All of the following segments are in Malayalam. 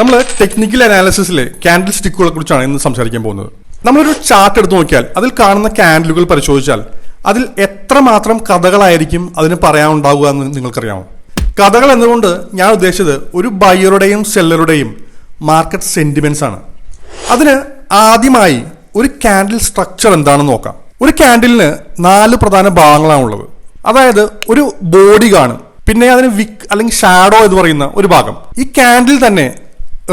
നമ്മൾ ടെക്നിക്കൽ അനാലിസിസിൽ ക്യാൻഡിൽ സ്റ്റിക്കുകളെ കുറിച്ചാണ് ഇന്ന് സംസാരിക്കാൻ പോകുന്നത്. നമ്മളൊരു ചാർട്ട് എടുത്തു നോക്കിയാൽ അതിൽ കാണുന്ന ക്യാൻഡിലുകൾ പരിശോധിച്ചാൽ അതിൽ എത്രമാത്രം കഥകളായിരിക്കും അതിന് പറയാനുണ്ടാവുക എന്ന് നിങ്ങൾക്കറിയാമോ? കഥകൾ എന്നുകൊണ്ട് ഞാൻ ഉദ്ദേശിച്ചത് ഒരു ബയറുടെയും സെല്ലറുടെയും മാർക്കറ്റ് സെന്റിമെന്റ്സ് ആണ്. അതിന് ആദ്യമായി ഒരു ക്യാൻഡിൽ സ്ട്രക്ചർ എന്താണെന്ന് നോക്കാം. ഒരു ക്യാൻഡിലിന് നാല് പ്രധാന ഭാഗങ്ങളാണുള്ളത് അതായത് ഒരു ബോഡി കാണും. പിന്നെ അതിന് വിക്ക് അല്ലെങ്കിൽ ഷാഡോ എന്ന് പറയുന്ന ഒരു ഭാഗം. ഈ ക്യാൻഡിൽ തന്നെ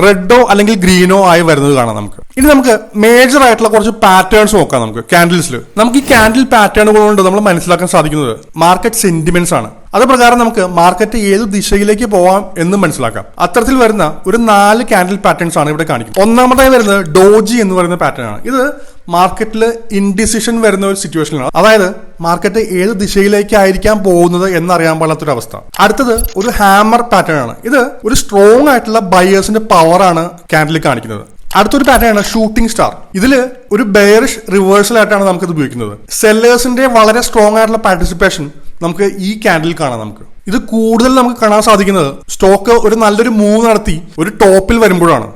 റെഡോ അല്ലെങ്കിൽ ഗ്രീനോ ആയി വരുന്നത് കാണാം നമുക്ക്. ഇനി നമുക്ക് മേജർ ആയിട്ടുള്ള കുറച്ച് പാറ്റേൺസ് നോക്കാം നമുക്ക്. കാൻഡിൽസിൽ നമുക്ക് ഈ കാൻഡിൽ പാറ്റേണുകൾ കൊണ്ട് നമ്മൾ മനസ്സിലാക്കാൻ സാധിക്കുന്നത് മാർക്കറ്റ് സെന്റിമെന്റ്സ് ആണ്. അത് പ്രകാരം നമുക്ക് മാർക്കറ്റ് ഏത് ദിശയിലേക്ക് പോവാം എന്നും മനസ്സിലാക്കാം. അത്തരത്തിൽ വരുന്ന ഒരു നാല് കാൻഡിൽ പാറ്റേൺസ് ആണ് ഇവിടെ കാണിക്കുന്നത്. ഒന്നാമതായി വരുന്നത് ഡോജി എന്ന് പറയുന്ന പാറ്റേൺ ആണ്. ഇത് മാർക്കറ്റിൽ ഇൻഡിസിഷൻ വരുന്ന ഒരു സിറ്റുവേഷനാണ് അതായത് മാർക്കറ്റ് ഏത് ദിശയിലേക്കായിരിക്കാം പോകുന്നത് എന്നറിയാൻ പാടാത്തൊരു അവസ്ഥ അടുത്തത് ഒരു ഹാമർ പാറ്റേൺ ആണ്. ഇത് ഒരു സ്ട്രോങ് ആയിട്ടുള്ള ബയേഴ്സിന്റെ പവറാണ് ക്യാൻഡിൽ കാണിക്കുന്നത്. അടുത്തൊരു പാറ്റേൺ ആണ് ഷൂട്ടിംഗ് സ്റ്റാർ ഇതിൽ ഒരു ബെയറിഷ് റിവേഴ്സൽ ആയിട്ടാണ് നമുക്ക് ഇത് ഉപയോഗിക്കുന്നത്. സെല്ലേഴ്സിന്റെ വളരെ സ്ട്രോങ് ആയിട്ടുള്ള പാർട്ടിസിപ്പേഷൻ നമുക്ക് ഈ ക്യാൻഡിൽ കാണാം നമുക്ക്. ഇത് കൂടുതൽ നമുക്ക് കാണാൻ സാധിക്കുന്നത് സ്റ്റോക്ക് ഒരു നല്ലൊരു മൂവ് നടത്തി ഒരു ടോപ്പിൽ വരുമ്പോഴാണ്.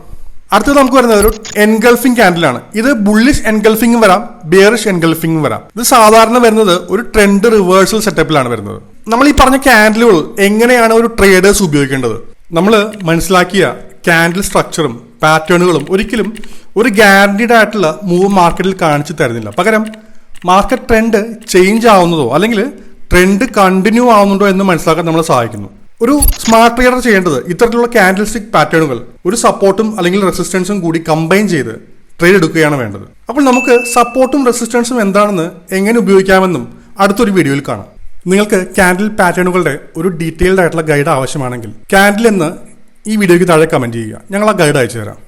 അടുത്തത് നമുക്ക് വരുന്നത് ഒരു എൻഗൾഫിംഗ് ക്യാൻഡിലാണ് ഇത് ബുള്ളിഷ് എൻഗൾഫിംഗ് വരാം ബിയറിഷ് എൻഗൾഫിംഗ് വരാം. ഇത് സാധാരണ വരുന്നത് ഒരു ട്രെൻഡ് റിവേഴ്സൽ സെറ്റപ്പിലാണ് വരുന്നത്. നമ്മൾ ഈ പറഞ്ഞ ക്യാൻഡിലുകൾ എങ്ങനെയാണ് ഒരു ട്രേഡേഴ്സ് ഉപയോഗിക്കേണ്ടത്? നമ്മൾ മനസ്സിലാക്കിയ ക്യാൻഡിൽ സ്ട്രക്ചറും പാറ്റേണുകളും ഒരിക്കലും ഒരു ഗ്യാരണ്ടീഡ് ആയിട്ടുള്ള മൂവ് മാർക്കറ്റിൽ കാണിച്ചു തരുന്നില്ല. പകരം മാർക്കറ്റ് ട്രെൻഡ് ചേഞ്ച് ആവുന്നതോ അല്ലെങ്കിൽ ട്രെൻഡ് കണ്ടിന്യൂ ആവുന്നുണ്ടോ എന്ന് മനസ്സിലാക്കാൻ നമ്മളെ സഹായിക്കുന്നു. ഒരു സ്മാർട്ട് ട്രേഡർ ചെയ്യേണ്ടത് ഇത്തരത്തിലുള്ള ക്യാൻഡിൽ സ്റ്റിക് പാറ്റേണുകൾ ഒരു സപ്പോർട്ടും അല്ലെങ്കിൽ റെസിസ്റ്റൻസും കൂടി കമ്പൈൻ ചെയ്ത് ട്രേഡ് എടുക്കുകയാണ് വേണ്ടത്. അപ്പോൾ നമുക്ക് സപ്പോർട്ടും റെസിസ്റ്റൻസും എന്താണെന്ന് എങ്ങനെ ഉപയോഗിക്കാമെന്നും അടുത്തൊരു വീഡിയോയിൽ കാണാം. നിങ്ങൾക്ക് കാൻഡിൽ പാറ്റേണുകളുടെ ഒരു ഡീറ്റെയിൽഡ് ആയിട്ടുള്ള ഗൈഡ് ആവശ്യമാണെങ്കിൽ കാൻഡിൽ എന്ന് ഈ വീഡിയോയ്ക്ക് താഴെ കമന്റ് ചെയ്യുക. ഞങ്ങൾ ആ ഗൈഡ് അയച്ചു തരാം